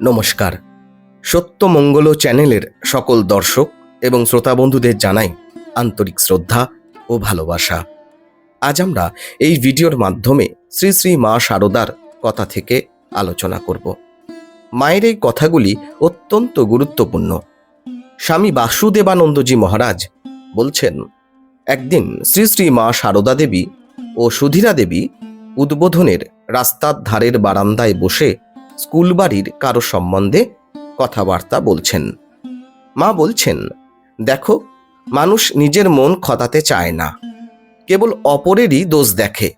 নমস্কার। সত্যমঙ্গল চ্যানেলের সকল দর্শক এবং শ্রোতা বন্ধুদের জানাই আন্তরিক শ্রদ্ধা ও ভালোবাসা। আজ আমরা এই ভিডিওর মাধ্যমে শ্রী শ্রী মা শারদার কথা থেকে আলোচনা করব। মায়ের এই কথাগুলি অত্যন্ত গুরুত্বপূর্ণ। স্বামী বাসুদেবানন্দজি মহারাজ বলছেন, একদিন শ্রী শ্রী মা শারদা দেবী ও সুধীরা দেবী উদ্বোধনের রাস্তার ধারের বারান্দায় বসে স্কুল বাড়ির কারও সম্বন্ধে কথাবার্তা বলছেন। মা বলছেন, দেখো, মানুষ নিজের মন খতাতে চায় না। কেবল অপরেরই দোষ দেখে।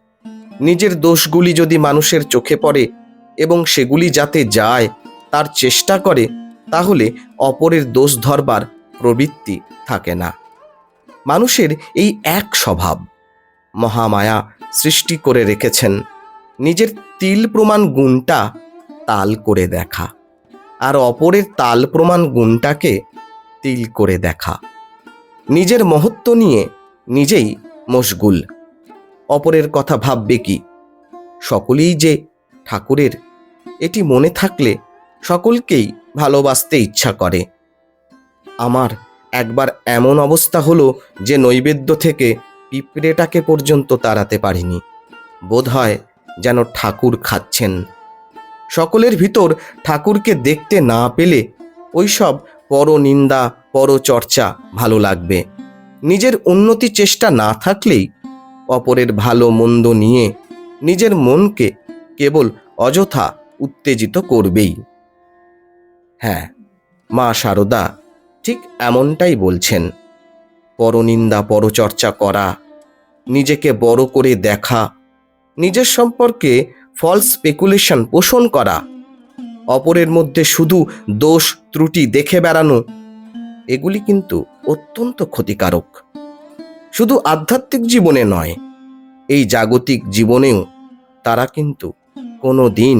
নিজের দোষগুলি যদি মানুষের চোখে পড়ে এবং সেগুলি যাতে যায়, তার চেষ্টা করে, তাহলে অপরের দোষ ধরবার প্রবৃত্তি থাকে না। মানুষের এই এক স্বভাব, মহামায়া সৃষ্টি করে রেখেছেন। নিজের তিল প্রমাণ গুণটা তাল করে দেখা। আর অপরের তাল প্রমাণ গুণটাকে তিল করে দেখা। নিজের মহত্ব নিয়ে নিজেই মশগুল। অপরের কথা ভাববে কি? সকলেই যে ঠাকুরের, এটি মনে থাকলে সকলকেই ভালোবাসতে ইচ্ছা করে। আমার একবার এমন অবস্থা হলো যে নৈবেদ্য থেকে পিঁপড়েটাকে পর্যন্ত তাড়াতে পারিনি। বোধ হয় যেন ঠাকুর খাচ্ছেন। সকলের ভিতর ঠাকুরকে দেখতে না পেলে ওইসব পরনিন্দা, পরচর্চা ভালো লাগবে। নিজের উন্নতি চেষ্টা না থাকলেই অপরের ভালো মন্দ নিয়ে নিজের মনকে কেবল অযথা উত্তেজিত করবেই। হ্যাঁ মা শারদা ঠিক এমনটাই বলছেন। পরনিন্দা, পরচর্চা করা, নিজেকে বড় করে দেখা, নিজের সম্পর্কে ফলস স্পেকুলেশন পোষণ করা। অপরের মধ্যে শুধু দোষ ত্রুটি দেখে বেড়ানো, এগুলি কিন্তু অত্যন্ত ক্ষতিকারক। শুধু আধ্যাত্মিক জীবনে নয়, এই জাগতিক জীবনেও তারা কিন্তু কোনো দিন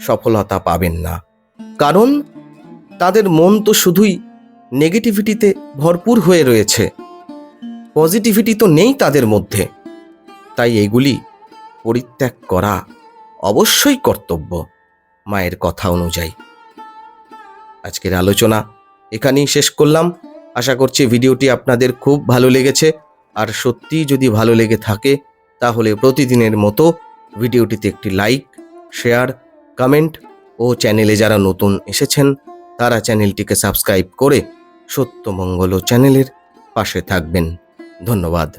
সফলতা পাবেন না। কারণ তাদের মন তো শুধুই নেগেটিভিটিতে ভরপুর হয়ে রয়েছে। পজিটিভিটি তো নেই তাদের মধ্যে। তাই এগুলি পরিত্যাগ করা অবশ্যই কর্তব্য মায়ের কথা অনুযায়ী। আজকের আলোচনা এখানেই শেষ করলাম। আশা করছি ভিডিওটি আপনাদের খুব ভালো লেগেছে। আর সত্যিই যদি ভালো লেগে থাকে, তাহলে প্রতিদিনের মতো ভিডিওটিতে একটি লাইক, শেয়ার, কমেন্ট ও চ্যানেলে যারা নতুন এসেছেন, তারা চ্যানেলটিকে সাবস্ক্রাইব করে সত্যমঙ্গল চ্যানেলের পাশে থাকবেন। ধন্যবাদ।